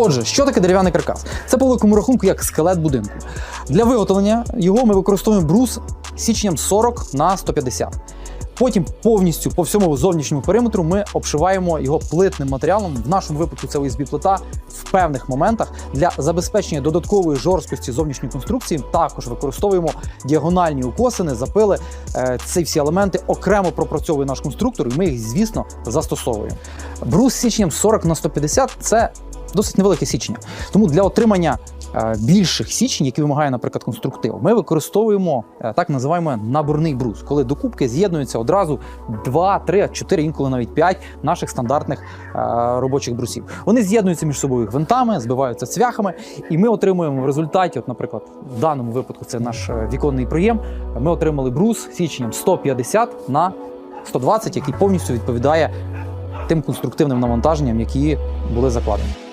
Отже, що таке дерев'яний каркас? Це по великому рахунку як скелет будинку. Для виготовлення його ми використовуємо брус січням 40 на 150. Потім повністю по всьому зовнішньому периметру ми обшиваємо його плитним матеріалом. В нашому випадку це ОСБ плита в певних моментах для забезпечення додаткової жорсткості зовнішньої конструкції. Також використовуємо діагональні укосини, запили. Е, Ці всі елементи окремо пропрацьовує наш конструктор, і ми їх, звісно, застосовуємо. Брус січням 40 на 150 це досить невелике січення. Тому для отримання е, більших січень, які вимагає, наприклад, конструктив, ми використовуємо е, так називаємо наборний брус, коли до кубки з'єднуються одразу 2, 3, 4, інколи навіть 5 наших стандартних е, робочих брусів. Вони з'єднуються між собою гвинтами, збиваються цвяхами, і ми отримуємо в результаті, от, наприклад, в даному випадку це наш віконний проєм. Ми отримали брус січенням 150 на 120, який повністю відповідає тим конструктивним навантаженням, які були закладені.